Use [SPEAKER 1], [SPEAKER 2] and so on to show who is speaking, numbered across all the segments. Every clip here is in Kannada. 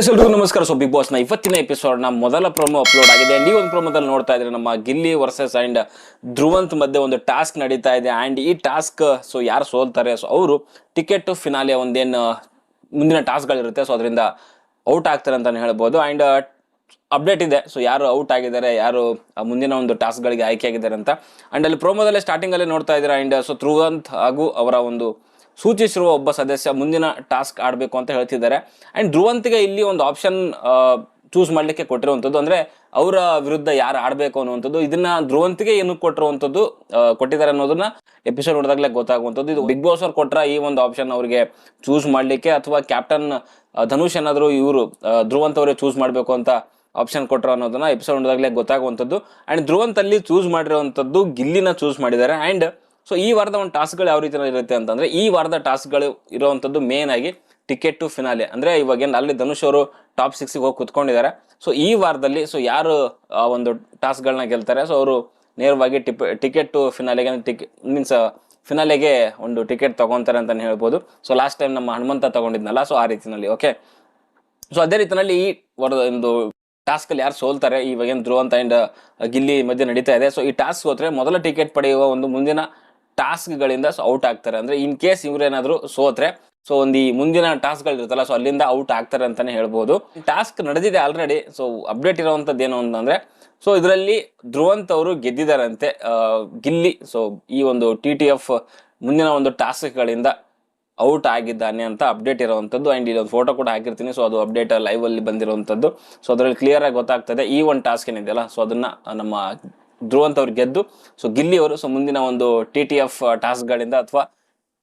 [SPEAKER 1] ಎಲ್ರಿಗೂ ನಮಸ್ಕಾರ. ಸೊ ಬಿಗ್ ಬಾಸ್ನ ಇವತ್ತಿನ ಎಪಿಸೋಡ್ನ ಮೊದಲ ಪ್ರೊಮೋ ಅಪ್ಲೋಡ್ ಆಗಿದೆ. ಅಂಡ್ ಈ ಒಂದು ಪ್ರೊಮೋದಲ್ಲಿ ನೋಡ್ತಾ ಇದ್ರೆ ನಮ್ಮ ಗಿಲ್ಲಿ ವರ್ಸಸ್ ಅಂಡ್ ಧ್ರುವಂತ್ ಮಧ್ಯೆ ಒಂದು ಟಾಸ್ಕ್ ನಡೀತಾ ಇದೆ. ಅಂಡ್ ಈ ಟಾಸ್ಕ್ ಸೊ ಯಾರು ಸೋಲ್ತಾರೆ? ಸೊ ಅವರು ಟಿಕೆಟ್ ಫಿನಾಲೆ ಒಂದೇನು ಮುಂದಿನ ಟಾಸ್ಕ್ಗಳಿರುತ್ತೆ ಸೊ ಅದರಿಂದ ಔಟ್ ಆಗ್ತಾರೆ ಅಂತಲೇ ಹೇಳ್ಬೋದು. ಅಂಡ್ ಅಪ್ಡೇಟ್ ಇದೆ. ಸೊ ಯಾರು ಔಟ್ ಆಗಿದ್ದಾರೆ, ಯಾರು ಮುಂದಿನ ಒಂದು ಟಾಸ್ಕ್ಗಳಿಗೆ ಆಯ್ಕೆ ಆಗಿದ್ದಾರೆ ಅಂತ. ಅಂಡ್ ಅಲ್ಲಿ ಪ್ರೊಮೋದಲ್ಲೇ ಸ್ಟಾರ್ಟಿಂಗ್ ಅಲ್ಲಿ ನೋಡ್ತಾ ಇದ್ದಾರೆ? ಅಂಡ್ ಸೊ ಧ್ರುವಂತ್ ಹಾಗೂ ಅವರ ಒಂದು ಸೂಚಿಸಿರುವ ಒಬ್ಬ ಸದಸ್ಯ ಮುಂದಿನ ಟಾಸ್ಕ್ ಆಡಬೇಕು ಅಂತ ಹೇಳ್ತಿದ್ದಾರೆ. ಅಂಡ್ ಧ್ರುವಂತಿಗೆ ಇಲ್ಲಿ ಒಂದು ಆಪ್ಷನ್ ಚೂಸ್ ಮಾಡಲಿಕ್ಕೆ ಕೊಟ್ಟಿರುವಂಥದ್ದು. ಅಂದ್ರೆ ಅವರ ವಿರುದ್ಧ ಯಾರು ಆಡಬೇಕು ಅನ್ನುವಂಥದ್ದು. ಇದನ್ನ ಧ್ರುವಂತಿಗೆ ಏನು ಕೊಟ್ಟಿರುವಂಥದ್ದು ಕೊಟ್ಟಿದ್ದಾರೆ ಅನ್ನೋದನ್ನ ಎಪಿಸೋಡ್ ನೋಡಿದಾಗಲೇ ಗೊತ್ತಾಗುವಂಥದ್ದು. ಇದು ಬಿಗ್ ಬಾಸ್ ಅವ್ರು ಕೊಟ್ರ ಈ ಒಂದು ಆಪ್ಷನ್ ಅವರಿಗೆ ಚೂಸ್ ಮಾಡಲಿಕ್ಕೆ ಅಥವಾ ಕ್ಯಾಪ್ಟನ್ ಧನುಷ್ ಏನಾದರೂ ಇವರು ಧ್ರುವಂತ್ ಅವರೇ ಚೂಸ್ ಮಾಡಬೇಕು ಅಂತ ಆಪ್ಷನ್ ಕೊಟ್ಟರು ಅನ್ನೋದನ್ನ ಎಪಿಸೋಡ್ ನೋಡಿದಾಗಲೇ ಗೊತ್ತಾಗುವಂಥದ್ದು. ಅಂಡ್ ಧ್ರುವಂತ್ ಅಲ್ಲಿ ಚೂಸ್ ಮಾಡಿರುವಂಥದ್ದು ಗಿಲ್ಲಿನ ಚೂಸ್ ಮಾಡಿದ್ದಾರೆ. ಅಂಡ್ ಸೊ ಈ ವಾರದ ಒಂದು ಟಾಸ್ಕ್ಗಳು ಯಾವ ರೀತಿ ಇರುತ್ತೆ ಅಂತಂದ್ರೆ, ಈ ವಾರದ ಟಾಸ್ಕ್ಗಳು ಇರುವಂಥದ್ದು ಮೇನ್ ಆಗಿ ಟಿಕೆಟ್ ಟು ಫಿನಾಲೆ ಅಂದ್ರೆ ಇವಾಗ ಏನ್ ಅಲ್ಲಿ ಧನುಷ್ ಅವರು ಟಾಪ್ ಸಿಕ್ಸಿಗೆ ಹೋಗಿ ಕುತ್ಕೊಂಡಿದ್ದಾರೆ. ಸೊ ಈ ವಾರದಲ್ಲಿ ಸೊ ಯಾರು, ಆ, ಒಂದು ಟಾಸ್ಕ್ಗಳನ್ನ ಗೆಲ್ತಾರೆ? ಸೊ ಅವರು ನೇರವಾಗಿ ಟಿಪ್, ಟಿಕೆಟ್ ಟು ಫಿನಾಲೆಗೆ ಟಿಕೆಟ್ ಮೀನ್ಸ್ ಫಿನಾಲೆಗೆ ಒಂದು ಟಿಕೆಟ್ ತಗೊಂತಾರೆ ಅಂತಲೇ ಹೇಳ್ಬೋದು. ಸೊ ಲಾಸ್ಟ್ ಟೈಮ್ ನಮ್ಮ ಹನುಮಂತ ತಗೊಂಡಿದ್ನಲ್ಲ ಸೊ ಆ ರೀತಿನಲ್ಲಿ ಓಕೆ ಸೊ ಅದೇ ರೀತಿಯಲ್ಲಿ ಈ ವಾರದ ಒಂದು ಟಾಸ್ಕಲ್ಲಿ ಯಾರು ಸೋಲ್ತಾರೆ? ಇವಾಗೇನು ಧ್ರುವಂತ ಅಂಡ್ ಗಿಲ್ಲಿ ಮಧ್ಯೆ ನಡೀತಾ ಇದೆ. ಸೊ ಈ ಟಾಸ್ಕ್ ಹೋದ್ರೆ ಮೊದಲ ಟಿಕೆಟ್ ಪಡೆಯುವ ಒಂದು ಮುಂದಿನ ಟಾಸ್ಕ್ಗಳಿಂದ ಸೊ ಔಟ್ ಆಗ್ತಾರೆ. ಅಂದರೆ ಇನ್ ಕೇಸ್ ಇವರೇನಾದರೂ ಸೋತ್ರೆ, ಸೊ ಒಂದು ಈ ಮುಂದಿನ ಟಾಸ್ಕ್ಗಳಿರುತ್ತಲ್ಲ, ಸೊ ಅಲ್ಲಿಂದ ಔಟ್ ಆಗ್ತಾರೆ ಅಂತಲೇ ಹೇಳ್ಬೋದು. ಟಾಸ್ಕ್ ನಡೆದಿದೆ ಆಲ್ರೆಡಿ, ಸೊ ಅಪ್ಡೇಟ್ ಇರೋವಂಥದ್ದು ಏನು ಅಂತಂದರೆ, ಸೊ ಇದರಲ್ಲಿ ಧ್ರುವಂತ್ ಅವರು ಗೆದ್ದಿದ್ದಾರಂತೆ ಗಿಲ್ಲಿ. ಸೊ ಈ ಒಂದು ಟಿ ಟಿ ಎಫ್ ಮುಂದಿನ ಒಂದು ಟಾಸ್ಕ್ಗಳಿಂದ ಔಟ್ ಆಗಿದ್ದಾನೆ ಅಂತ ಅಪ್ಡೇಟ್ ಇರುವಂಥದ್ದು ಆ್ಯಂಡ್ ಇದೊಂದು ಫೋಟೋ ಕೂಡ ಹಾಕಿರ್ತೀನಿ. ಸೊ ಅದು ಅಪ್ಡೇಟ್ ಲೈವಲ್ಲಿ ಬಂದಿರುವಂಥದ್ದು ಸೊ ಅದರಲ್ಲಿ ಕ್ಲಿಯರಾಗಿ ಗೊತ್ತಾಗ್ತದೆ ಈ ಒಂದು ಟಾಸ್ಕ್ ಏನಿದೆಯಲ್ಲ, ಸೊ ಅದನ್ನು ನಮ್ಮ ಧ್ರುವಂತ್ ಅವ್ರು ಗೆದ್ದು ಸೊ ಗಿಲ್ಲಿ ಅವರು ಸೊ ಮುಂದಿನ ಒಂದು ಟಿ ಟಿ ಎಫ್ ಟಾಸ್ಕ್ಗಳಿಂದ ಅಥವಾ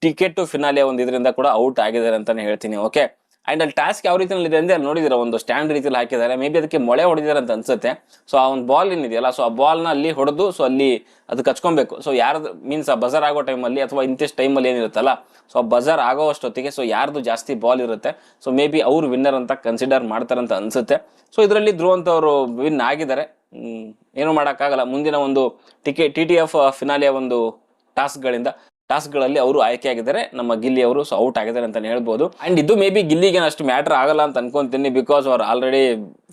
[SPEAKER 1] ಟಿಕೆಟ್ ಟು ಫಿನಾಲೆ ಒಂದು ಇದರಿಂದ ಕೂಡ ಔಟ್ ಆಗಿದ್ದಾರೆ ಅಂತಾನೆ ಹೇಳ್ತೀನಿ ಓಕೆ ಅಂಡ್ ಅಲ್ಲಿ ಟಾಸ್ಕ್ ಯಾವ ರೀತಿಯಲ್ಲಿ ಇದೆ ಅಂದ್ರೆ ನೋಡಿದಿರ ಒಂದು ಸ್ಟ್ಯಾಂಡ್ ರೀತಿಯಲ್ಲಿ ಹಾಕಿದ್ದಾರೆ. ಮೇ ಬಿ ಅದಕ್ಕೆ ಮೊಳೆ ಹೊಡೆದಿದ್ದಾರೆ ಅಂತ ಅನ್ಸುತ್ತೆ. ಸೊ ಆ ಒಂದು ಬಾಲ್ ಏನಿದೆಯಲ್ಲ ಸೊ ಆ ಬಾಲ್ನ ಅಲ್ಲಿ ಹೊಡೆದು ಸೊ ಅಲ್ಲಿ ಅದು ಕಚ್ಕೊಬೇಕು. ಸೊ ಯಾರ್ದು ಮೀನ್ಸ್ ಆ ಬಜರ್ ಆಗೋ ಟೈಮಲ್ಲಿ ಅಥವಾ ಇಂತಿಷ್ಟು ಟೈಮಲ್ಲಿ ಏನಿರುತ್ತಲ್ಲ ಸೊ ಆ ಬಜರ್ ಆಗೋ ಅಷ್ಟೊತ್ತಿಗೆ ಸೊ ಯಾರ್ದು ಜಾಸ್ತಿ ಬಾಲ್ ಇರುತ್ತೆ ಸೊ ಮೇ ಬಿ ಅವ್ರು ವಿನ್ನರ್ ಅಂತ ಕನ್ಸಿಡರ್ ಮಾಡ್ತಾರೆ ಅಂತ ಅನ್ಸುತ್ತೆ. ಸೊ ಇದರಲ್ಲಿ ಧ್ರುವಂತ್ ಅವರು ವಿನ್ ಆಗಿದ್ದಾರೆ. ಏನು ಏನೂ ಮಾಡೋಕ್ಕಾಗಲ್ಲ. ಮುಂದಿನ ಒಂದು ಟಿಕೆ ಟಿ ಟಿ ಎಫ್ ಫಿನಾಲಿಯ ಒಂದು ಟಾಸ್ಕ್ಗಳಿಂದ ಟಾಸ್ಕ್ಗಳಲ್ಲಿ ಅವರು ಆಯ್ಕೆ ಆಗಿದ್ದಾರೆ ನಮ್ಮ ಗಿಲ್ಲಿ ಅವರು ಸೊ ಔಟ್ ಆಗಿದ್ದಾರೆ ಅಂತಲೇ ಹೇಳ್ಬೋದು. ಅಂಡ್ ಇದು ಮೇ ಬಿ ಗಿಲ್ಲಿಗೆ ಅಷ್ಟು ಮ್ಯಾಟರ್ ಆಗಲ್ಲ ಅಂತ ಅನ್ಕೊಂತೀನಿ ಬಿಕಾಸ್ ಅವ್ರು ಆಲ್ರೆಡಿ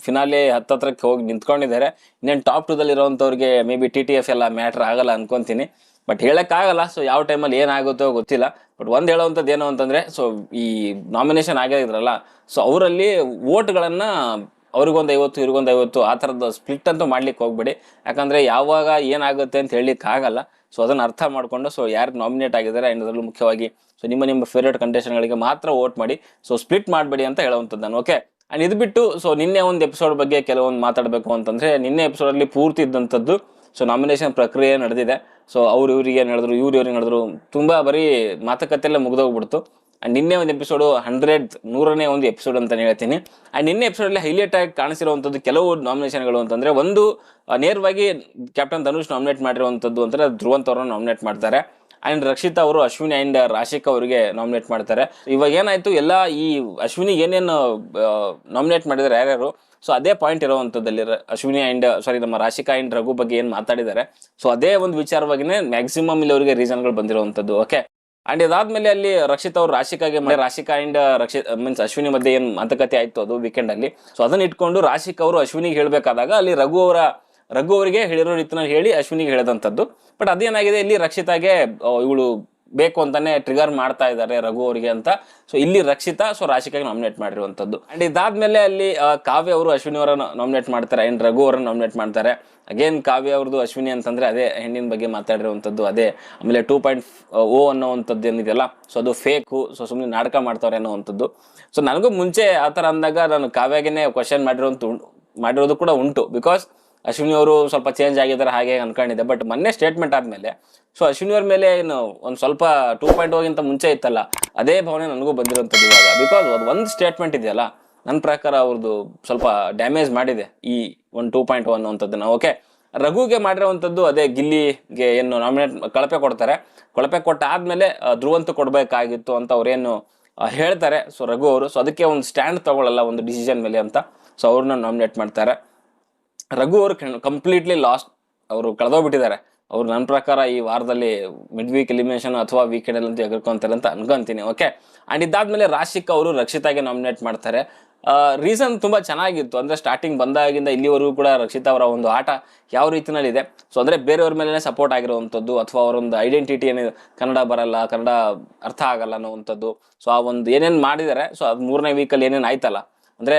[SPEAKER 1] ಫಿನಾಲೆ ಹತ್ತತ್ರಕ್ಕೆ ಹೋಗಿ ನಿಂತ್ಕೊಂಡಿದ್ದಾರೆ. ಇನ್ನೇನು ಟಾಪ್ ಟೂದಲ್ಲಿ ಇರೋವಂಥವ್ರಿಗೆ may be T T F ಎಲ್ಲ ಮ್ಯಾಟರ್ ಆಗಲ್ಲ ಅನ್ಕೊಂತೀನಿ. ಬಟ್ ಹೇಳೋಕ್ಕಾಗಲ್ಲ ಸೊ ಯಾವ ಟೈಮಲ್ಲಿ ಏನಾಗುತ್ತೋ ಗೊತ್ತಿಲ್ಲ. ಬಟ್ ಒಂದು ಹೇಳೋವಂಥದ್ದು ಏನು ಅಂತಂದ್ರೆ ಸೊ ಈ ನಾಮಿನೇಷನ್ ಆಗಿದ್ರಲ್ಲ ಸೊ ಅವರಲ್ಲಿ ಓಟ್ಗಳನ್ನು ಅವ್ರಿಗೊಂದು ಐವತ್ತು, ಇವ್ರಿಗೊಂದು ಐವತ್ತು, ಆ ಥರದ ಸ್ಪ್ಲಿಟ್ ಅಂತೂ ಮಾಡ್ಲಿಕ್ಕೆ ಹೋಗ್ಬೇಡಿ. ಯಾಕಂದ್ರೆ ಯಾವಾಗ ಏನಾಗುತ್ತೆ ಅಂತ ಹೇಳಲಿಕ್ಕೆ ಆಗಲ್ಲ ಸೊ ಅದನ್ನು ಅರ್ಥ ಮಾಡಿಕೊಂಡು ಸೊ ಯಾರು ನಾಮಿನೇಟ್ ಆಗಿದ್ದಾರೆ ಆ್ಯಂಡ್ ಮುಖ್ಯವಾಗಿ ಸೊ ನಿಮ್ಮ ನಿಮ್ಮ ಫೇವ್ರೇಟ್ ಕಂಟೆಸ್ಟೆಂಟ್ಗಳಿಗೆ ಮಾತ್ರ ವೋಟ್ ಮಾಡಿ ಸೊ ಸ್ಪ್ಲಿಟ್ ಮಾಡಬೇಡಿ ಅಂತ ಹೇಳುವಂಥದ್ದು ನಾನು ಓಕೆ ಆ್ಯಂಡ್ ಇದು ಬಿಟ್ಟು ಸೊ ನಿನ್ನೆ ಒಂದು ಎಪಿಸೋಡ್ ಬಗ್ಗೆ ಕೆಲವೊಂದು ಮಾತಾಡಬೇಕು ಅಂತಂದರೆ, ನಿನ್ನೆ ಎಪಿಸೋಡಲ್ಲಿ ಪೂರ್ತಿ ಇದ್ದಂಥದ್ದು ಸೊ ನಾಮಿನೇಷನ್ ಪ್ರಕ್ರಿಯೆ ನಡೆದಿದೆ. ಸೊ ಅವ್ರು ಇವ್ರಿಗೆ ಏನು ಹೇಳಿದ್ರು ಇವ್ರು ಇವ್ರಿಗೆ ಹೇಳಿದ್ರು ತುಂಬ ಬರೀ ಮಾತುಕತೆಲ್ಲ ಮುಗ್ದೋಗ್ಬಿಡ್ತು. ಅಂಡ್ ನಿನ್ನೆ ಒಂದು ಎಪಿಸೋಡು ಹಂಡ್ರೆಡ್ ನೂರನೇ ಒಂದು ಎಪಿಸೋಡ್ ಅಂತ ಹೇಳ್ತೀನಿ. ಆ್ಯಂಡ್ ನಿನ್ನೆ ಎಪಿಸೋಡಲ್ಲಿ ಹೈಲೈಟ್ ಆಗಿ ಕಾಣಿಸಿರುವಂಥದ್ದು ಕೆಲವು ನಾಮಿನೇಷನ್ಗಳು ಅಂತಂದ್ರೆ, ಒಂದು ನೇರವಾಗಿ ಕ್ಯಾಪ್ಟನ್ ಧನುಷ್ ನಾಮಿನೇಟ್ ಮಾಡಿರುವಂಥದ್ದು ಅಂತಂದರೆ ಧ್ರುವಂತ್ ಅವರನ್ನು ನಾಮಿನೇಟ್ ಮಾಡ್ತಾರೆ. ಆ್ಯಂಡ್ ರಕ್ಷಿತಾ ಅವರು, ಅಶ್ವಿನಿ ಆ್ಯಂಡ್ ರಾಶಿಕಾ ಅವರಿಗೆ ನಾಮಿನೇಟ್ ಮಾಡ್ತಾರೆ. ಇವಾಗ ಏನಾಯ್ತು, ಎಲ್ಲ ಈ ಅಶ್ವಿನಿ ಏನೇನು ನಾಮಿನೇಟ್ ಮಾಡಿದ್ದಾರೆ ಯಾರ್ಯಾರು ಸೊ ಅದೇ ಪಾಯಿಂಟ್ ಇರೋವಂಥದ್ದಲ್ಲಿ ಅಶ್ವಿನಿ ಆ್ಯಂಡ್ ಸಾರಿ ನಮ್ಮ ರಾಶಿಕಾ ಆ್ಯಂಡ್ ರಘು ಬಗ್ಗೆ ಏನು ಮಾತಾಡಿದ್ದಾರೆ. ಸೊ ಅದೇ ಒಂದು ವಿಚಾರವಾಗಿನೇ ಮ್ಯಾಕ್ಸಿಮಮ್ ಇಲ್ಲಿ ಅವರಿಗೆ ರೀಸನ್ಗಳು ಬಂದಿರುವಂಥದ್ದು ಓಕೆ ಅಂಡ್ ಇದಾದ್ಮೇಲೆ ಅಲ್ಲಿ ರಕ್ಷಿತ್ ಅವ್ರು ರಾಶಿಕಾಗೆ ರಾಶಿಕಾ ಅಂಡ್ ರಕ್ಷಿತ್ ಮೀನ್ಸ್ ಅಶ್ವಿನಿ ಮಧ್ಯೆ ಏನ್ ಮಾತುಕತೆ ಆಯ್ತು ಅದು ವೀಕೆಂಡ್ ಅಲ್ಲಿ. ಸೊ ಅದನ್ನ ಇಟ್ಕೊಂಡು ರಾಶಿಕ್ ಅವರು ಅಶ್ವಿನಿಗೆ ಹೇಳ್ಬೇಕಾದಾಗ ಅಲ್ಲಿ ರಘು ಅವರ, ರಘು ಅವರಿಗೆ ಹೇಳಿರೋ ರೀತಿನ ಹೇಳಿ ಅಶ್ವಿನಿಗೆ ಹೇಳಿದಂಥದ್ದು. ಬಟ್ ಅದೇನಾಗಿದೆ, ಇಲ್ಲಿ ರಕ್ಷಿತಾಗೆ ಇವಳು ಬೇಕು ಅಂತಾನೆ ಟ್ರಿಗರ್ ಮಾಡ್ತಾ ಇದ್ದಾರೆ ರಘು ಅವರಿಗೆ ಅಂತ. ಸೊ ಇಲ್ಲಿ ರಕ್ಷಿತಾ ಸೊ ರಾಶಿಕಾಗಿ ನಾಮಿನೇಟ್ ಮಾಡಿರುವಂಥದ್ದು. ಅಂಡ್ ಇದಾದ್ಮೇಲೆ ಅಲ್ಲಿ ಕಾವ್ಯ ಅವರು ಅಶ್ವಿನಿ ಅವರ ನಾಮಿನೇಟ್ ಮಾಡ್ತಾರೆ. ಅಂಡ್ ರಘು ಅವರನ್ನ ನಾಮಿನೇಟ್ ಮಾಡ್ತಾರೆ. ಅಗೇನ್ ಕಾವ್ಯ ಅವ್ರದ್ದು ಅಶ್ವಿನಿ ಅಂತಂದ್ರೆ ಅದೇ ಹೆಣ್ಣಿನ ಬಗ್ಗೆ ಮಾತಾಡಿರುವಂಥದ್ದು, ಅದೇ ಆಮೇಲೆ ಟೂ ಪಾಯಿಂಟ್ ಓ ಅನ್ನೋವಂಥದ್ದು ಏನಿದೆಯಲ್ಲ ಸೊ ಅದು ಫೇಕು ಸೊ ಸುಮ್ಮನೆ ನಾಟಕ ಮಾಡ್ತಾವ್ರೆ ಅನ್ನೋವಂಥದ್ದು. ಸೊ ನನಗೂ ಮುಂಚೆ ಆ ಥರ ಅಂದಾಗ ನಾನು ಕಾವ್ಯಾಗೇನೆ ಕ್ವಶನ್ ಮಾಡಿರೋಂಥ ಮಾಡಿರೋದು ಕೂಡ ಉಂಟು. ಬಿಕಾಸ್ ಅಶ್ವಿನಿ ಅವರು ಸ್ವಲ್ಪ ಚೇಂಜ್ ಆಗಿದ್ದಾರೆ, ಹಾಗೆ ಅನ್ಕೊಂಡಿದ್ದೆ. ಬಟ್ ಮೊನ್ನೆ ಸ್ಟೇಟ್ಮೆಂಟ್ ಆದ್ಮೇಲೆ ಸೊ ಅಶ್ವಿನಿ ಅವ್ರ ಮೇಲೆ ಏನು ಒಂದು ಸ್ವಲ್ಪ ಟೂ ಪಾಯಿಂಟ್ ಹೋಗಿಂತ ಮುಂಚೆ ಇತ್ತಲ್ಲ, ಅದೇ ಭಾವನೆ ನನಗೂ ಬಂದಿರುವಂಥದ್ದು ಇವಾಗ. ಬಿಕಾಸ್ ಅದು ಒಂದು ಸ್ಟೇಟ್ಮೆಂಟ್ ಇದೆಯಲ್ಲ ನನ್ನ ಪ್ರಕಾರ ಅವ್ರದ್ದು ಸ್ವಲ್ಪ ಡ್ಯಾಮೇಜ್ ಮಾಡಿದೆ ಈ ಒಂದು ಟೂ ಪಾಯಿಂಟ್ ಒನ್ ಅಂಥದ್ದನ್ನು ಓಕೆ ರಘುಗೆ ಮಾಡಿರೋವಂಥದ್ದು ಅದೇ ಗಿಲ್ಲಿಗೆ ಏನು ನಾಮಿನೇಟ್ ಕಳಪೆ ಕೊಡ್ತಾರೆ. ಕಳಪೆ ಕೊಟ್ಟ ಆದ್ಮೇಲೆ ಧ್ರುವಂತ ಕೊಡಬೇಕಾಗಿತ್ತು ಅಂತ ಅವರೇನು ಹೇಳ್ತಾರೆ. ಸೊ ರಘು ಅವರು ಸೊ ಅದಕ್ಕೆ ಒಂದು ಸ್ಟ್ಯಾಂಡ್ ತಗೊಳ್ಳಲ್ಲ ಒಂದು ಡಿಸಿಷನ್ ಮೇಲೆ ಅಂತ ಸೊ ಅವ್ರನ್ನ ನಾಮಿನೇಟ್ ಮಾಡ್ತಾರೆ. ರಘು ಅವರು ಕಂಪ್ಲೀಟ್ಲಿ ಲಾಸ್ಟ್ ಅವರು ಕಳೆದೋಗ್ಬಿಟ್ಟಿದ್ದಾರೆ. ಅವ್ರು ನನ್ನ ಪ್ರಕಾರ ಈ ವಾರದಲ್ಲಿ ಮಿಡ್ ವೀಕ್ ಎಲಿಮಿನೇಷನ್ ಅಥವಾ ವೀಕೆಂಡ್ ಅಂತ ಎಗರ್ಕೊಂತಾರೆ ಅಂತ ಅನ್ಕೊಂತೀನಿ ಓಕೆ ಅಂಡ್ ಇದಾದ್ಮೇಲೆ ರಾಶಿಕ್ ಅವರು ರಕ್ಷಿತಾಗೆ ನಾಮಿನೇಟ್ ಮಾಡ್ತಾರೆ. ರೀಸನ್ ತುಂಬ ಚೆನ್ನಾಗಿತ್ತು. ಅಂದ್ರೆ ಸ್ಟಾರ್ಟಿಂಗ್ ಬಂದಾಗಿಂದ ಇಲ್ಲಿವರೆಗೂ ಕೂಡ ರಕ್ಷಿತಾ ಅವರ ಒಂದು ಆಟ ಯಾವ ರೀತಿನಲ್ಲಿ ಇದೆ? ಸೊ ಅಂದ್ರೆ ಬೇರೆಯವ್ರ ಮೇಲೆ ಸಪೋರ್ಟ್ ಆಗಿರುವಂಥದ್ದು ಅಥವಾ ಅವರೊಂದು ಐಡೆಂಟಿಟಿ ಏನಿದೆ ಕನ್ನಡ ಬರಲ್ಲ, ಕನ್ನಡ ಅರ್ಥ ಆಗಲ್ಲ ಅನ್ನೋವಂಥದ್ದು. ಸೊ ಆ ಒಂದು ಏನೇನು ಮಾಡಿದ್ದಾರೆ ಸೊ ಅದು ಮೂರನೇ ವೀಕಲ್ಲಿ ಏನೇನು ಆಯ್ತಲ್ಲ ಅಂದ್ರೆ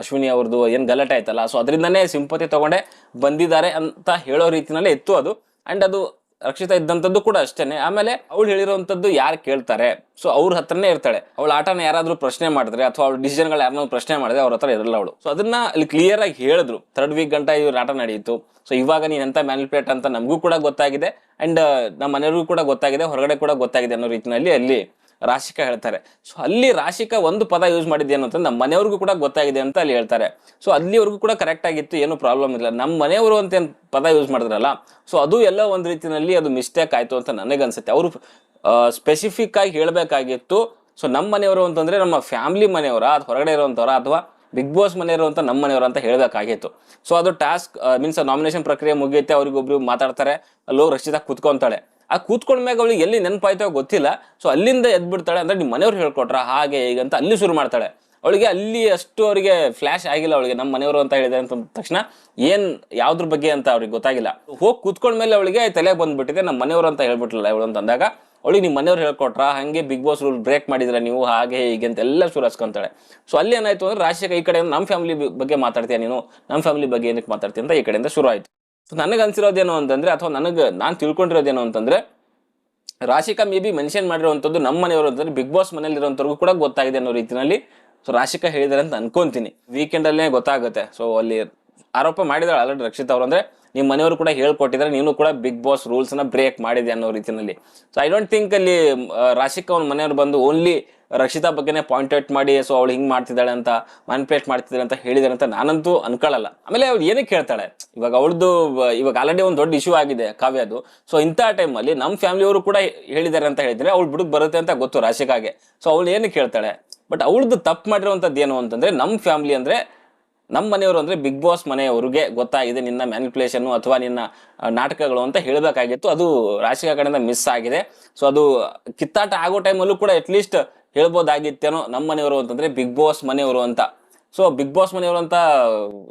[SPEAKER 1] ಅಶ್ವಿನಿ ಅವ್ರದ್ದು ಏನು ಗಲಾಟೆ ಆಯ್ತಲ್ಲ ಸೊ ಅದರಿಂದನೇ ಸಿಂಪತಿ ತಗೊಂಡೆ, ಬಂದಿದ್ದಾರೆ ಅಂತ ಹೇಳೋ ರೀತಿನಲ್ಲೇ ಇತ್ತು ಅದು. ಅಂಡ್ ಅದು ರಕ್ಷಿತ ಇದ್ದಂಥದ್ದು ಕೂಡ ಅಷ್ಟೇನೆ. ಆಮೇಲೆ ಅವಳು ಹೇಳಿರುವಂಥದ್ದು ಯಾರು ಕೇಳ್ತಾರೆ? ಸೊ ಅವ್ರ ಹತ್ರನೇ ಇರ್ತಾಳೆ. ಅವಳ ಆಟನ ಯಾರಾದರೂ ಪ್ರಶ್ನೆ ಮಾಡಿದ್ರೆ ಅಥವಾ ಅವ್ಳು ಡಿಸಿಷನ್ಗಳು ಯಾರನ್ನೂ ಪ್ರಶ್ನೆ ಮಾಡಿದ್ರೆ ಅವ್ರ ಹತ್ರ ಇರಲ್ಲ ಅವಳು. ಸೊ ಅದನ್ನ ಅಲ್ಲಿ ಕ್ಲಿಯರ್ ಆಗಿ ಹೇಳಿದ್ರು. ಥರ್ಡ್ ವೀಕ್ ಗಂಟ ಇವ್ರ ಆಟ ನಡೆಯಿತು ಸೊ ಇವಾಗ ನೀನು ಎಂತ ಮ್ಯಾನಿಪ್ಲೇಟ್ ಅಂತ ನಮಗೂ ಕೂಡ ಗೊತ್ತಾಗಿದೆ. ಅಂಡ್ ನಮ್ಮ ಮನೆಯವ್ರಿಗೂ ಕೂಡ ಗೊತ್ತಾಗಿದೆ, ಹೊರಗಡೆ ಕೂಡ ಗೊತ್ತಾಗಿದೆ ಅನ್ನೋ ರೀತಿಯಲ್ಲಿ ಅಲ್ಲಿ ರಾಶಿಕಾ ಹೇಳ್ತಾರೆ. ಸೊ ಅಲ್ಲಿ ರಾಶಿಕಾ ಒಂದು ಪದ ಯೂಸ್ ಮಾಡಿದ್ದೇನು ಅಂತಂದ್ರೆ ನಮ್ಮ ಮನೆಯವ್ರಿಗೂ ಕೂಡ ಗೊತ್ತಾಗಿದೆ ಅಂತ ಅಲ್ಲಿ ಹೇಳ್ತಾರೆ. ಸೊ ಅಲ್ಲಿವರೆಗೂ ಕೂಡ ಕರೆಕ್ಟ್ ಆಗಿತ್ತು, ಏನು ಪ್ರಾಬ್ಲಮ್ ಇಲ್ಲ. ನಮ್ಮ ಮನೆಯವರು ಅಂತ ಪದ ಯೂಸ್ ಮಾಡಿದ್ರಲ್ಲ ಸೊ ಅದು ಎಲ್ಲ ಒಂದು ರೀತಿಯಲ್ಲಿ ಅದು ಮಿಸ್ಟೇಕ್ ಆಯಿತು ಅಂತ ನನಗೆ ಅನ್ಸುತ್ತೆ ಅವರು ಸ್ಪೆಸಿಫಿಕ್ ಆಗಿ ಹೇಳಬೇಕಾಗಿತ್ತು. ಸೊ ನಮ್ಮ ಮನೆಯವರು ಅಂತಂದ್ರೆ ನಮ್ಮ ಫ್ಯಾಮಿಲಿ ಮನೆಯವರ ಅದು ಹೊರಗಡೆ ಇರುವಂಥವ್ರ ಅಥವಾ ಬಿಗ್ ಬಾಸ್ ಮನೆಯವರು ಅಂತ ನಮ್ಮ ಮನೆಯವರು ಅಂತ ಹೇಳಬೇಕಾಗಿತ್ತು. ಸೊ ಅದು ಟಾಸ್ಕ್ ಮೀನ್ಸ್ ನಾಮಿನೇಷನ್ ಪ್ರಕ್ರಿಯೆ ಮುಗಿಯುತ್ತೆ, ಅವ್ರಿಗೊಬ್ರು ಮಾತಾಡ್ತಾರೆ. ಅಲ್ಲೋ ರಕ್ಷಿತಾ ಕೂತ್ಕೊಂತಾಳೆ. ಆ ಕೂತ್ಕೊಂಡ ಮ್ಯಾಗ ಅವಳಿಗೆ ಎಲ್ಲಿ ನೆನಪಾಯ್ತೋ ಗೊತ್ತಿಲ್ಲ. ಸೊ ಅಲ್ಲಿಂದ ಎದ್ಬಿಡ್ತಾಳೆ ಅಂದ್ರೆ ನಿಮ್ಮ ಮನೆಯವ್ರು ಹೇಳ್ಕೊಟ್ರ? ಹಾಗೆ ಹೀಗೆ ಅಂತ ಅಲ್ಲಿ ಶುರು ಮಾಡ್ತಾಳೆ. ಅವಳಿಗೆ ಅಲ್ಲಿ ಅಷ್ಟು ಅವರಿಗೆ ಫ್ಲಾಶ್ ಆಗಿಲ್ಲ ಅವಳಿಗೆ ನಮ್ಮ ಮನೆಯವರು ಅಂತ ಹೇಳಿದೆ ಅಂತ ತಕ್ಷಣ ಏನ್ ಯಾವ್ದ್ರ ಬಗ್ಗೆ ಅಂತ ಅವ್ರಿಗೆ ಗೊತ್ತಾಗಿಲ್ಲ. ಹೋಗಿ ಕೂತ್ಕೊಂಡ್ಮೇಲೆ ಅವಳಿಗೆ ತಲೆಗೆ ಬಂದ್ಬಿಟ್ಟಿದೆ ನಮ್ಮ ಮನೆಯವರು ಅಂತ ಹೇಳ್ಬಿಟ್ಲಲ್ಲ ಇವಳು ಅಂತ ಅಂದಾಗ, ಅವಳಿಗೆ ನಿಮ್ಮ ಮನೆಯವ್ರು ಹೇಳ್ಕೊಟ್ರ? ಹಂಗೆ ಬಿಗ್ ಬಾಸ್ ರೂಲ್ ಬ್ರೇಕ್ ಮಾಡಿದ್ರ ನೀವು? ಹಾಗೆ ಹೀಗೆ ಅಂತ ಎಲ್ಲ ಶುರು ಹಚ್ಕೊಂತಾಳೆ ಸೊ ಅಲ್ಲಿ ಏನಾಯ್ತು ಅಂದ್ರೆ ರಾಶಿಕ ಈ ಕಡೆ ನಮ್ಮ ಫ್ಯಾಮಿಲಿ ಬಗ್ಗೆ ಮಾತಾಡ್ತೀಯ ನೀನು? ನಮ್ಮ ಫ್ಯಾಮಿಲಿ ಬಗ್ಗೆ ಏನಕ್ಕೆ ಮಾತಾಡ್ತೀಯ ಅಂತ ಈ ಕಡೆಯಿಂದ ಶುರು ಆಯ್ತು. ನನಗೆ ಅನ್ಸಿರೋದೇನು ಅಂತಂದ್ರೆ, ಅಥವಾ ನನಗೆ ನಾನು ತಿಳ್ಕೊಂಡಿರೋದೇನು ಅಂತಂದ್ರೆ ರಾಶಿಕಾ ಮೇ ಬಿ ಮೆನ್ಷನ್ ಮಾಡಿರುವಂಥದ್ದು ನಮ್ಮ ಮನೆಯವರು ಅಂತಂದ್ರೆ ಬಿಗ್ ಬಾಸ್ ಮನೇಲಿರುವಂಥವ್ರಿಗೂ ಕೂಡ ಗೊತ್ತಾಗಿದೆ ಅನ್ನೋ ರೀತಿಯಲ್ಲಿ ಸೊ ರಾಶಿಕಾ ಹೇಳಿದಾರೆ ಅಂತ ಅನ್ಕೊಂತೀನಿ. ವೀಕೆಂಡಲ್ಲೇ ಗೊತ್ತಾಗುತ್ತೆ. ಸೊ ಅಲ್ಲಿ ಆರೋಪ ಮಾಡಿದಾರೆ ಆಲ್ರೆಡಿ ರಕ್ಷಿತ್ ಅವರು. ಅಂದ್ರೆ ನಿಮ್ಮ ಮನೆಯವರು ಕೂಡ ಹೇಳ್ಕೊಟ್ಟಿದ್ರೆ ನೀನು ಕೂಡ ಬಿಗ್ ಬಾಸ್ ರೂಲ್ಸ್ನ ಬ್ರೇಕ್ ಮಾಡಿದೆ ಅನ್ನೋ ರೀತಿಯಲ್ಲಿ ಸೊ ಐ ಡೋಂಟ್ ಥಿಂಕ್ ಅಲ್ಲಿ ರಾಶಿಕಾ ಅವ್ನ ಮನೆಯವರು ಬಂದು ಓನ್ಲಿ ರಕ್ಷಿತಾ ಬಗ್ಗೆನೇ ಪಾಯಿಂಟ್ ಔಟ್ ಮಾಡಿ ಸೊ ಅವಳು ಹಿಂಗೆ ಮಾಡ್ತಿದ್ದಾಳೆ ಅಂತ ಮ್ಯಾನ್ಪ್ಲೇಟ್ ಮಾಡ್ತಿದ್ದಾಳೆ ಅಂತ ಹೇಳಿದಾರೆ ಅಂತ ನಾನಂತೂ ಅನ್ಕೊಳ್ಳಲ್ಲ. ಆಮೇಲೆ ಅವ್ಳು ಏನಕ್ಕೆ ಹೇಳ್ತಾಳೆ ಇವಾಗ ಅವಳದು, ಇವಾಗ ಆಲ್ರೆಡಿ ಒಂದು ದೊಡ್ಡ ಇಶ್ಯೂ ಆಗಿದೆ ಕಾವ್ಯದು ಸೊ ಇಂಥ ಟೈಮಲ್ಲಿ ನಮ್ಮ ಫ್ಯಾಮಿಲಿಯವರು ಕೂಡ ಹೇಳಿದ್ದಾರೆ ಅಂತ ಹೇಳಿದರೆ ಅವಳು ಬಿಡುಗ್ ಬರುತ್ತೆ ಅಂತ ಗೊತ್ತು ರಾಶಿಕಾಗೆ. ಸೊ ಅವಳು ಏನು ಹೇಳ್ತಾಳೆ ಬಟ್ ಅವಳದು ತಪ್ಪು ಮಾಡಿರುವಂಥದ್ದು ಏನು ಅಂತಂದರೆ ನಮ್ಮ ಫ್ಯಾಮಿಲಿ ಅಂದರೆ ನಮ್ಮ ಮನೆಯವರು ಅಂದರೆ ಬಿಗ್ ಬಾಸ್ ಮನೆಯವ್ರಿಗೆ ಗೊತ್ತಾಗಿದೆ ನಿನ್ನ ಮ್ಯಾನಿಪ್ಯುಲೇಷನ್ನು ಅಥವಾ ನಿನ್ನ ನಾಟಕಗಳು ಅಂತ ಹೇಳಬೇಕಾಗಿತ್ತು. ಅದು ರಾಶಿಕಾ ಕಡೆಯಿಂದ ಮಿಸ್ ಆಗಿದೆ. ಸೊ ಅದು ಕಿತ್ತಾಟ ಆಗೋ ಟೈಮಲ್ಲೂ ಕೂಡ ಅಟ್ಲೀಸ್ಟ್ ಹೇಳ್ಬೋದಾಗಿತ್ತೇನೋ ನಮ್ಮ ಮನೆಯವರು ಅಂತಂದ್ರೆ ಬಿಗ್ ಬಾಸ್ ಮನೆಯವರು ಅಂತ. ಸೊ ಬಿಗ್ ಬಾಸ್ ಮನೆಯವರು ಅಂತ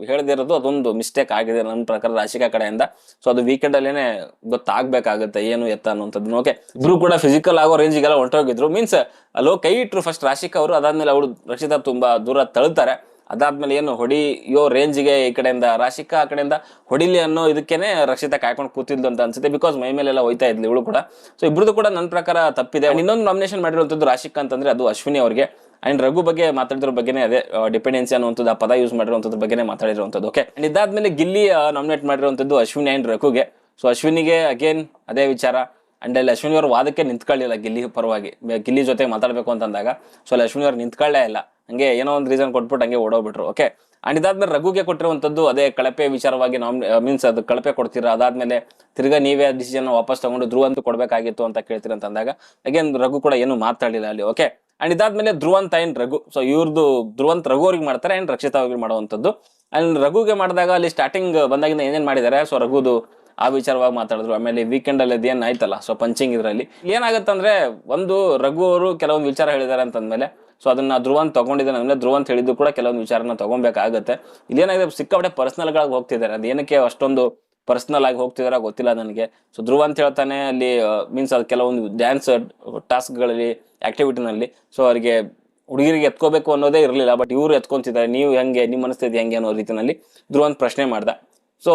[SPEAKER 1] ಹೇಳದಿರೋದು ಅದೊಂದು ಮಿಸ್ಟೇಕ್ ಆಗಿದೆ ನನ್ನ ಪ್ರಕಾರ ರಾಶಿಕಾ ಕಡೆಯಿಂದ. ಸೊ ಅದು ವೀಕೆಂಡ್ ಅಲ್ಲೇನೆ ಗೊತ್ತಾಗ್ಬೇಕಾಗುತ್ತೆ ಏನು ಎತ್ತ ಅನ್ನೋಂಥದ್ದು ಓಕೆ ಇಬ್ರು ಕೂಡ ಫಿಸಿಕಲ್ ಆಗೋ ರೇಂಜಿಗೆಲ್ಲ ಹೊಂಟೋಗಿದ್ರು ಮೀನ್ಸ್ ಅಲ್ಲೋ ಕೈ ಇಟ್ರು ಫಸ್ಟ್ ರಾಶಿಕಾ ಅವರು, ಅದಾದ್ಮೇಲೆ ಅವಳು ರಕ್ಷಿತಾ ತುಂಬಾ ದೂರ ತಳ್ತಾರೆ. ಅದಾದ್ಮೇಲೆ ಏನು ಹೊಡಿಯೋ ರೇಂಜ್ಗೆ ಈ ಕಡೆಯಿಂದ, ರಾಶಿಕಾ ಆ ಕಡೆಯಿಂದ ಹೊಡಿಲಿ ಅನ್ನೋ ಇದಕ್ಕೇನೆ ರಕ್ಷಿತಾ ಕಾಯ್ಕೊಂಡು ಕೂತಿದ್ದು ಅಂತ ಅನ್ಸುತ್ತೆ ಬಿಕಾಸ್ ಮೈ ಮೇಲೆಲ್ಲ ಹೋಯ್ತಾ ಇದ್ಲು ಇವಳು ಕೂಡ. ಸೊ ಇಬ್ರದ್ದು ಕೂಡ ನನ್ನ ಪ್ರಕಾರ ತಪ್ಪಿದೆ. ಇನ್ನೊಂದು ನಾಮಿನೇಷನ್ ಮಾಡಿರುವಂಥದ್ದು ರಾಶಿಕಾ ಅಂತಂದ್ರೆ ಅದು ಅಶ್ವಿನಿ ಅವರಿಗೆ. ಅಂಡ್ ರಘು ಬಗ್ಗೆ ಮಾತಾಡಿದ್ರ ಬಗ್ಗೆನೇ ಅದೇ ಡಿಪೆಂಡೆನ್ಸಿ ಅನ್ನುವಂಥದ್ದು, ಆ ಪದ ಯೂಸ್ ಮಾಡಿರುವಂಥದ್ದು ಬಗ್ಗೆನೇ ಮಾತಾಡಿರುವಂಥದ್ದು. ಓಕೆ ಅಂಡ್ ಇದಾದ್ಮೇಲೆ ಗಿಲ್ಲಿ ನಾಮಿನೇಟ್ ಮಾಡಿರುವಂಥದ್ದು ಅಶ್ವಿನಿ ಅಂಡ್ ರಘುಗೆ. ಸೊ ಅಶ್ವಿನಿಗೆ ಅಗೇನ್ ಅದೇ ವಿಚಾರ. ಅಂಡ್ ಅಶ್ವಿನಿ ಅವರು ವಾದಕ್ಕೆ ನಿಂತ್ಕೊಳ್ಳಿಲ್ಲ ಗಿಲ್ಲಿ ಪರವಾಗಿ. ಗಿಲ್ಲಿ ಜೊತೆ ಮಾತಾಡಬೇಕು ಅಂತಂದಾಗ. ಸೊ ಅಶ್ವಿನಿ ಅವ್ರು ನಿಂತ್ಕೊಳ್ಳೇ ಇಲ್ಲ. ಹಂಗೆ ಏನೋ ಒಂದು ರೀಸನ್ ಕೊಟ್ಬಿಟ್ಟು ಹಂಗೆ ಓಡೋಗ್ಬಿಟ್ರು. ಓಕೆ ಅಂಡ್ ಇದಾದ್ಮೇಲೆ ರಘುಗೆ ಕೊಟ್ಟಿರುವಂಥದ್ದು ಅದೇ ಕಳಪೆ ವಿಚಾರವಾಗಿ ನಾಮ್ ಮೀನ್ಸ್ ಅದು ಕಳಪೆ ಕೊಡ್ತೀರಾ? ಅದಾದ್ಮೇಲೆ ತಿರ್ಗಾ ನೀವೇ ಡಿಸಿಷನ್ ವಾಪಸ್ ತಗೊಂಡು ಧ್ರುವಂತ ಕೊಡಬೇಕಾಗಿತ್ತು ಅಂತ ಕೇಳ್ತೀರ ಅಂತ ಅಂದಾಗ ಅಗೇನ್ ರಘು ಕೂಡ ಏನು ಮಾತಾಡಲಿಲ್ಲ ಅಲ್ಲಿ. ಓಕೆ ಅಂಡ್ ಇದಾದ್ಮೇಲೆ ಧ್ರುವಂತ ಅಂಡ್ ರಘು? ಸೊ ಇವ್ರದ್ದು ಧ್ರುವಂತ ರಘು ಅವ್ರಿಗೆ ಮಾಡ್ತಾರೆ ಅಂಡ್ ರಕ್ಷಿತಾ ಅವ್ರಿಗೆ ಮಾಡುವಂಥದ್ದು? ಅಂಡ್ ರಘುಗೆ ಮಾಡಿದಾಗ ಅಲ್ಲಿ ಸ್ಟಾರ್ಟಿಂಗ್ ಬಂದಾಗಿಂದ ಏನೇನ್ ಮಾಡಿದ್ದಾರೆ? ಸೊ ರಘುದು ಆ ವಿಚಾರವಾಗಿ ಮಾತಾಡಿದ್ರು. ಆಮೇಲೆ ವೀಕೆಂಡ್ ಅಲ್ಲಿ ಅದೇನು ಆಯ್ತಲ್ಲ ಸೊ ಪಂಚಿಂಗ್ ಇದ್ರಲ್ಲಿ. ಏನಾಗುತ್ತಂದ್ರೆ, ಒಂದು ರಘು ಅವರು ಕೆಲವೊಂದು ವಿಚಾರ ಹೇಳಿದ್ದಾರೆ ಅಂತಂದ್ಮೇಲೆ ಸೊ ಅದನ್ನ ಧ್ರುವಂತ ತಗೊಂಡಿದ್ದಾನೆ. ಅಂದ್ರೆ ಧ್ರುವಂತ್ ಹೇಳಿದ್ದು ಕೂಡ ಕೆಲವೊಂದು ವಿಚಾರನ ತಗೊಬೇಕಾಗತ್ತೆ. ಇಲ್ಲಿ ಏನಾಗಿದೆ ಸಿಕ್ಕಾಪಟ್ಟೆ ಪರ್ಸನಲ್ ಗಳಾಗಿ ಹೋಗ್ತಿದ್ದಾರೆ. ಅದು ಏನಕ್ಕೆ ಅಷ್ಟೊಂದು ಪರ್ಸನಲ್ ಆಗಿ ಹೋಗ್ತಿದಾರ ಗೊತ್ತಿಲ್ಲ ನನಗೆ. ಸೊ ಧ್ರುವ ಅಂತ ಹೇಳ್ತಾನೆ, ಅಲ್ಲಿ ಮೀನ್ಸ್ ಅದು ಕೆಲವೊಂದು ಡ್ಯಾನ್ಸ್ ಟಾಸ್ಕ್ಗಳಲ್ಲಿ ಆಕ್ಟಿವಿಟಿನಲ್ಲಿ ಸೊ ಅವರಿಗೆ ಹುಡುಗಿರಿಗೆ ಎತ್ಕೋಬೇಕು ಅನ್ನೋದೇ ಇರಲಿಲ್ಲ. ಬಟ್ ಇವರು ಎತ್ಕೊಂತಿದ್ದಾರೆ. ನೀವು ಹೆಂಗೆ ನಿಮ್ಮ ಮನಸ್ಥಿತಿ ಹೆಂಗೆ ಅನ್ನೋ ರೀತಿನಲ್ಲಿ ಧ್ರುವಂತ್ ಪ್ರಶ್ನೆ ಮಾಡ್ದ. ಸೊ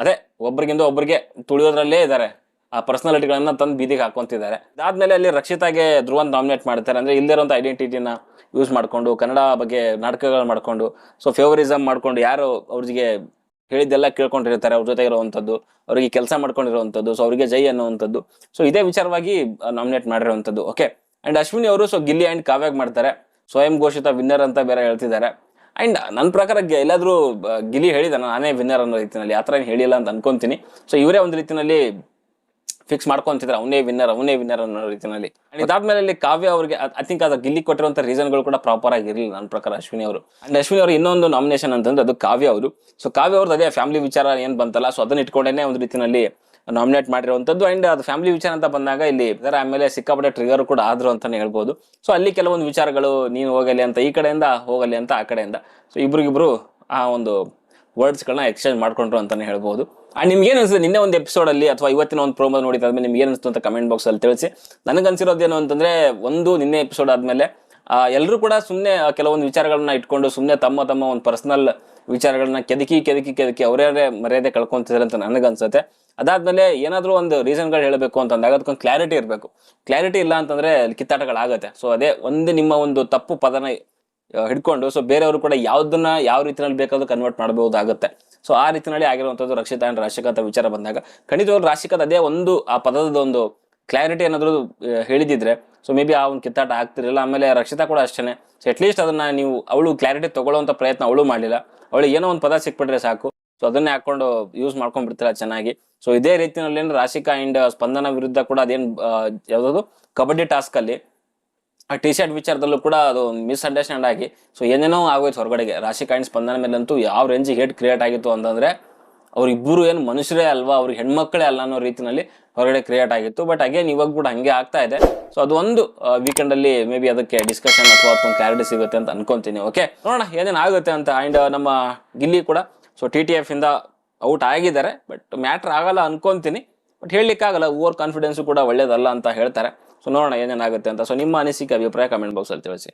[SPEAKER 1] ಅದೇ ಒಬ್ರಿಗಿಂದ ಒಬ್ರಿಗೆ ತುಳಿಯೋದ್ರಲ್ಲೇ ಇದ್ದಾರೆ ಆ ಪರ್ಸನಾಲಿಟಿಗಳನ್ನ ತಂದು ಬೀದಿಗೆ ಹಾಕೊಂತಿದ್ದಾರೆ ಅದಾದ್ಮೇಲೆ ಅಲ್ಲಿ ರಕ್ಷಿತಾಗೆ ಧ್ರುವನ್ ನಾಮಿನೇಟ್ ಮಾಡ್ತಾರೆ. ಅಂದ್ರೆ ಇಲ್ಲಿರುವಂತ ಐಡೆಂಟಿಟಿನ ಯೂಸ್ ಮಾಡಿಕೊಂಡು, ಕನ್ನಡ ಬಗ್ಗೆ ನಾಟಕಗಳು ಮಾಡಿಕೊಂಡು ಸೊ ಫೇವರಿಸಮ್ ಮಾಡ್ಕೊಂಡು ಯಾರು ಅವ್ರಿಗೆ ಹೇಳಿದ್ದೆಲ್ಲ ಕೇಳ್ಕೊಂಡಿರ್ತಾರೆ, ಅವ್ರ ಜೊತೆ ಇರುವಂಥದ್ದು, ಅವರಿಗೆ ಕೆಲಸ ಮಾಡ್ಕೊಂಡಿರುವಂಥದ್ದು ಸೊ ಅವರಿಗೆ ಜೈ ಅನ್ನುವಂಥದ್ದು. ಸೊ ಇದೇ ವಿಚಾರವಾಗಿ ನಾಮಿನೇಟ್ ಮಾಡಿರುವಂಥದ್ದು. ಓಕೆ ಅಂಡ್ ಅಶ್ವಿನಿ ಅವರು ಸೊ ಗಿಲ್ಲಿ ಅಂಡ್ ಕಾವ್ಯಾಗ್ ಮಾಡ್ತಾರೆ. ಸ್ವಯಂ ಘೋಷಿತ ವಿನ್ನರ್ ಅಂತ ಬೇರೆ ಹೇಳ್ತಿದ್ದಾರೆ. ಅಂಡ್ ನನ್ನ ಪ್ರಕಾರ ಎಲ್ಲಾದರೂ ಗಿಲಿ ಹೇಳಿದ ನಾನೇ ವಿನ್ನರ್ ಅನ್ನೋ ರೀತಿಯಲ್ಲಿ ಆ ಥರ ಏನು ಹೇಳಿಲ್ಲ ಅಂತ ಅನ್ಕೊಂತೀನಿ. ಸೊ ಇವರೇ ಒಂದು ರೀತಿಯಲ್ಲಿ ಫಿಕ್ಸ್ ಮಾಡ್ಕೊಂತಿದ್ರೆ. ಅವನೇ ವಿನ್ನರ್ ಅವನೇ ವಿನ್ನರ್ ಅನ್ನೋ ರೀತಿಯಲ್ಲಿ ಅಂಡ್ ಇದಾದ್ಮೇಲೆ ಅಲ್ಲಿ ಕಾವ್ಯ ಅವರಿಗೆ ಐ ಥಿಂಕ್ ಅದು ಗಿಲ್ಲಿ ಕೊಟ್ಟಿರುವಂಥ ರೀಸನ್ಗಳು ಕೂಡ ಪ್ರಾಪರ್ ಆಗಿರಲಿಲ್ಲ ನನ್ನ ಪ್ರಕಾರ ಅಶ್ವಿನಿ ಅವರು. ಅಂಡ್ ಅಶ್ವಿನಿ ಅವರು ಇನ್ನೊಂದು ನಾಮಿನೇಷನ್ ಅಂತಂದ್ರೆ ಅದು ಕಾವ್ಯ ಅವರು. ಸೊ ಕಾವ್ಯ ಅವ್ರದ್ದು ಅದೇ ಫ್ಯಾಮಿಲಿ ವಿಚಾರ ಏನು ಬಂತಲ್ಲ ಸೊ ಅದನ್ನ ಇಟ್ಕೊಂಡೇನೆ ಒಂದು ರೀತಿನಲ್ಲಿ ನಾಮಿನೇಟ್ ಮಾಡಿರುವಂಥದ್ದು ಆ್ಯಂಡ್ ಅದು ಫ್ಯಾಮಿಲಿ ವಿಚಾರ ಅಂತ ಬಂದಾಗ ಇಲ್ಲಿ ಇದರ ಆಮೇಲೆ ಸಿಕ್ಕಾಪಟ್ಟೆ ಟ್ರಿಗರ್ ಕೂಡ ಆದ್ರು ಅಂತಲೇ ಹೇಳ್ಬೋದು. ಸೊ ಅಲ್ಲಿ ಕೆಲವೊಂದು ವಿಚಾರಗಳು ನೀನು ಹೋಗಲಿ ಅಂತ ಈ ಕಡೆಯಿಂದ, ಹೋಗಲಿ ಅಂತ ಆ ಕಡೆಯಿಂದ. ಸೊ ಇಬ್ರಿಗಿಬ್ರು ಆ ಒಂದು ವರ್ಡ್ಸ್ಗಳನ್ನ ಎಕ್ಸ್ಚೇಂಜ್ ಮಾಡ್ಕೊಂಡ್ರು ಅಂತಲೇ ಹೇಳ್ಬೋದು. ಆ್ಯಂಡ್ ನಿಮ್ಗೆ ಏನು ಅನ್ಸುತ್ತೆ? ನಿನ್ನೆ ಒಂದು ಎಪಿಸೋಡಲ್ಲಿ ಅಥವಾ ಇವತ್ತಿನ ಒಂದು ಪ್ರೋಮೋ ನೋಡಿದಾದ್ಮೇಲೆ ನಿಮ್ಗೆ ಏನು ಅನಿಸ್ತು ಅಂತ ಕಮೆಂಟ್ ಬಾಕ್ಸ್ ಅಲ್ಲಿ ತಿಳಿಸಿ. ನನಗೆ ಅನಿಸಿರೋದೇನು ಅಂತಂದರೆ, ಒಂದು ನಿನ್ನೆ ಎಪಿಸೋಡ್ ಆದ್ಮೇಲೆ ಎಲ್ಲರೂ ಕೂಡ ಸುಮ್ಮನೆ ಕೆಲವೊಂದು ವಿಚಾರಗಳನ್ನ ಇಟ್ಕೊಂಡು ಸುಮ್ಮನೆ ತಮ್ಮ ತಮ್ಮ ಒಂದು ಪರ್ಸನಲ್ ವಿಚಾರಗಳನ್ನ ಕೆದಕಿ ಕೆದಕಿ ಕೆದಕಿ ಅವರೇ ಮರ್ಯಾದೆ ಕಳ್ಕೊಂತಿದ್ದಾರೆ ಅಂತ ನನಗನ್ಸುತ್ತೆ. ಅದಾದ್ಮೇಲೆ ಏನಾದರೂ ಒಂದು ರೀಸನ್ಗಳು ಹೇಳಬೇಕು ಅಂತಂದಾಗ ಅದಕ್ಕೊಂದು ಕ್ಲಾರಿಟಿ ಇರಬೇಕು. ಕ್ಲಾರಿಟಿ ಇಲ್ಲ ಅಂತಂದರೆ ಕಿತ್ತಾಟಗಳಾಗುತ್ತೆ. ಸೊ ಅದೇ ಒಂದು ನಿಮ್ಮ ಒಂದು ತಪ್ಪು ಪದನ ಹಿಡ್ಕೊಂಡು ಸೊ ಬೇರೆಯವರು ಕೂಡ ಯಾವುದನ್ನ ಯಾವ ರೀತಿಯಲ್ಲಿ ಬೇಕಾದ್ರೂ ಕನ್ವರ್ಟ್ ಮಾಡಬಹುದಾಗುತ್ತೆ. ಸೊ ಆ ರೀತಿಯಲ್ಲಿ ಆಗಿರುವಂಥದ್ದು ರಕ್ಷಿತಾ ಅಂಡ್ ರಾಶಿಕಾ ಅಂತ ವಿಚಾರ ಬಂದಾಗ, ಖಂಡಿತವಾಗ್ಲೂ ರಾಶಿಕದ ಅದೇ ಒಂದು, ಆ ಪದದ ಒಂದು ಕ್ಲಾರಿಟಿ ಏನಾದರೂ ಹೇಳಿದಿದ್ರೆ ಸೊ ಮೇ ಬಿ ಆ ಒಂದು ಕಿತ್ತಾಟ ಆಗ್ತಿರಲಿಲ್ಲ, ಆಮೇಲೆ ರಕ್ಷಿತಾ ಕೂಡ ಅಷ್ಟೇ ಸೊ ಅಟ್ಲೀಸ್ಟ್ ಅದನ್ನ ನೀವು, ಅವಳು ಕ್ಲಾರಿಟಿ ತಗೊಳ್ಳೋಂಥ ಪ್ರಯತ್ನ ಅವಳು ಮಾಡಲಿಲ್ಲ. ಅವಳು ಏನೋ ಒಂದು ಪದ ಸಿಕ್ಬಿಟ್ರೆ ಸಾಕು. ಸೊ ಅದನ್ನೇ ಹಾಕೊಂಡು ಯೂಸ್ ಮಾಡ್ಕೊಂಡ್ಬಿಡ್ತೀರ ಚೆನ್ನಾಗಿ. ಸೊ ಇದೇ ರೀತಿಯಲ್ಲಿ ರಾಶಿಕಾ ಅಂಡ್ ಸ್ಪಂದನ ವಿರುದ್ಧ ಕೂಡ ಅದೇನು ಯಾವುದಾದ್ರು ಕಬಡ್ಡಿ ಟಾಸ್ಕ್ ಅಲ್ಲಿ, ಆ ಟಿ ಶರ್ಟ್ ವಿಚಾರದಲ್ಲೂ ಕೂಡ ಅದು ಮಿಸ್ಅಂಡರ್ಸ್ಟ್ಯಾಂಡ್ ಆಗಿ ಸೊ ಏನೇನೋ ಆಗೋಯ್ತು ಹೊರಗಡೆಗೆ. ರಾಶಿಕಾ ಅಂಡ್ ಸ್ಪಂದನ ಮೇಲಂತೂ ಯಾವ ರೇಂಜಿಗೆ ಹೇಟ್ ಕ್ರಿಯೇಟ್ ಆಗಿತ್ತು ಅಂತಂದ್ರೆ ಅವ್ರಿಬ್ಬರು ಏನು ಮನುಷ್ಯರೇ ಅಲ್ವಾ ಅವ್ರಿಗೆ ಹೆಣ್ಮಕ್ಳೇ ಅಲ್ಲ ಅನ್ನೋ ರೀತಿನಲ್ಲಿ ಹೊರಗಡೆ ಕ್ರಿಯೇಟ್ ಆಗಿತ್ತು. ಬಟ್ ಅಗೇನ್ ಇವಾಗ ಕೂಡ ಹಂಗೆ ಆಗ್ತಾ ಇದೆ. ಸೊ ಅದೊಂದು ವೀಕೆಂಡ್ ಅಲ್ಲಿ ಮೇ ಬಿ ಅದಕ್ಕೆ ಡಿಸ್ಕಷನ್ ಅಥವಾ ಅದಕ್ಕೊಂದು ಕ್ಲಾರಿಟಿ ಸಿಗುತ್ತೆ ಅಂತ ಅನ್ಕೊಂತೀನಿ ಓಕೆ ನೋಡೋಣ, ಏನೇನು ಆಗುತ್ತೆ ಅಂತ. ಆ್ಯಂಡ್ ನಮ್ಮ ಗಿಲ್ಲಿ ಕೂಡ ಸೊ ಟಿ ಟಿ ಎಫ್ ಇಂದ ಔಟ್ ಆಗಿದ್ದಾರೆ. ಬಟ್ ಮ್ಯಾಟ್ರ್ ಆಗಲ್ಲ ಅನ್ಕೊಂತೀನಿ. ಬಟ್ ಹೇಳಲಿಕ್ಕಾಗಲ್ಲ ಓವರ್ ಕಾನ್ಫಿಡೆನ್ಸು ಕೂಡ ಒಳ್ಳೇದಲ್ಲ ಅಂತ ಹೇಳ್ತಾರೆ. ಸೊ ನೋಡೋಣ ಏನೇನಾಗುತ್ತೆ ಅಂತ. ಸೊ ನಿಮ್ಮ ಅನಿಸಿಕೆ, ಅಭಿಪ್ರಾಯ ಕಮೆಂಟ್ ಬಾಕ್ಸಲ್ಲಿ ತಿಳಿಸಿ.